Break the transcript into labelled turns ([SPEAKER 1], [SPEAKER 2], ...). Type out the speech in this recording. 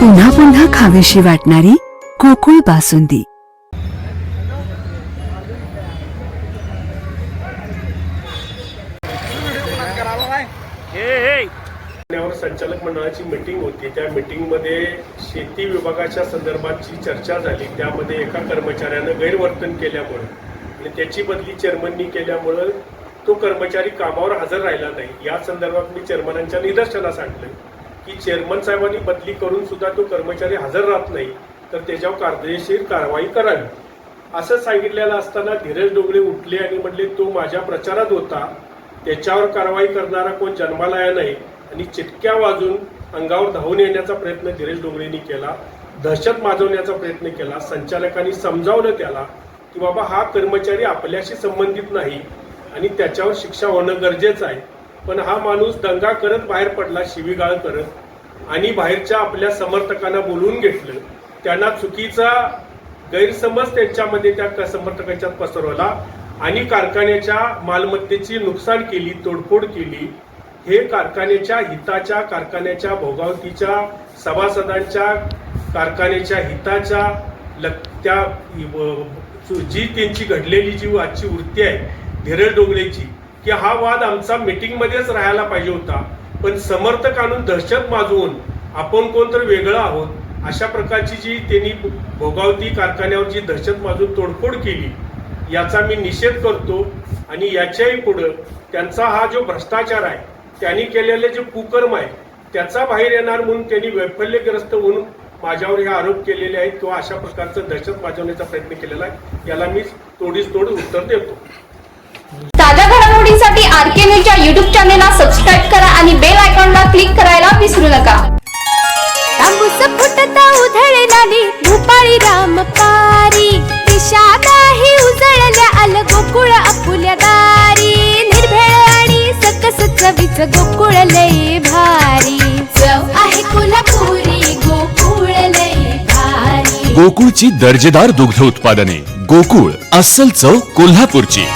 [SPEAKER 1] पुन्हा पुन्हा खावीशी वाटणारी कोकुळ बासुंदी.
[SPEAKER 2] संचालक मंडळाची मीटिंग होती. त्या मीटिंगमध्ये शेती विभागाच्या संदर्भातची चर्चा झाली. त्यामध्ये एका कर्मचाऱ्यानं गैरवर्तन केल्यामुळं आणि त्याची बदली चेअरमननी केल्यामुळं तो कर्मचारी कामावर हजर राहिला नाही. या संदर्भात मी चेअरमनांच्या निदर्शनास आणलं की चेअरमन साहेबांनी बदली करून सुद्धा तो कर्मचारी हजर राहत नाही तर त्याच्यावर कायदेशीर कारवाई करावी. असं सांगितलेलं असताना धीरज डोंगळे उठले आणि म्हटले तो माझ्या प्रचारात होता. त्याच्यावर कारवाई करणारा कोण जन्माला नाही. आणि चिटक्या वाजून अंगावर धावून येण्याचा प्रयत्न धीरज डोंगळेंनी केला दहशत माजवण्याचा प्रयत्न केला संचालकांनी समजावलं त्याला की बाबा हा कर्मचारी आपल्याशी संबंधित नाही आणि त्याच्यावर शिक्षा होणं गरजेचं आहे. पण हा माणूस दंगा करत बाहेर पडला शिवीगाळ करत आणि बाहेरच्या आपल्या समर्थकांना बोलवून घेतलं. त्यांना चुकीचा गैरसमज त्यांच्यामध्ये त्या क- समर्थकांच्यात पसरवला आणि कारखान्याच्या मालमत्तेची नुकसान केली तोडफोड केली. हे कारखान्याच्या हिताच्या कारखान्याच्या भोगावतीच्या सभासदांच्या कारखान्याच्या हिताच्या ल त्या व- जी त्यांची घडलेली जी आजची वृत्ती आहे धीरज डोंगरेची की हा वाद आमचा मीटिंगमध्येच राहायला पाहिजे होता. पण समर्थक आणून दहशत माजवून आपण कोणतर वेगळं आहोत अशा प्रकारची जी त्यांनी भोगावती कारखान्यावर जी दहशत माजून तोडफोड केली याचा मी निषेध करतो आणि याच्याही पुढं त्यांचा हा जो भ्रष्टाचार आहे त्यांनी केलेले जे कुकर्म आहे त्याचा बाहेर येणार म्हणून त्यांनी वैफल्यग्रस्त होऊन माझ्यावर हे आरोप केलेले आहेत किंवा अशा प्रकारचं दहशत माजवण्याचा प्रयत्न केलेला आहे याला मी तोडीस तोड उत्तर देतो.
[SPEAKER 3] आर के न्यूजच्या युट्यूब चॅनेलला सबस्क्राईब करा आणि बेल आयकॉनला क्लिक करायला विसरू नका.
[SPEAKER 4] तांबूस फुटता उधळणारी भूपाळी रामपारी. दिशा नाही उजळल्या आल गोकुळ आपुल्या दारी. निर्भेळ आणि सकस चवीच गोकुळ लय भारी. चव आहे कोल्हापुरी गोकुळ लय भारी.
[SPEAKER 5] गोकुळची दर्जेदार दुग्ध उत्पादने गोकुळ अस्सल चव कोल्हापूरची.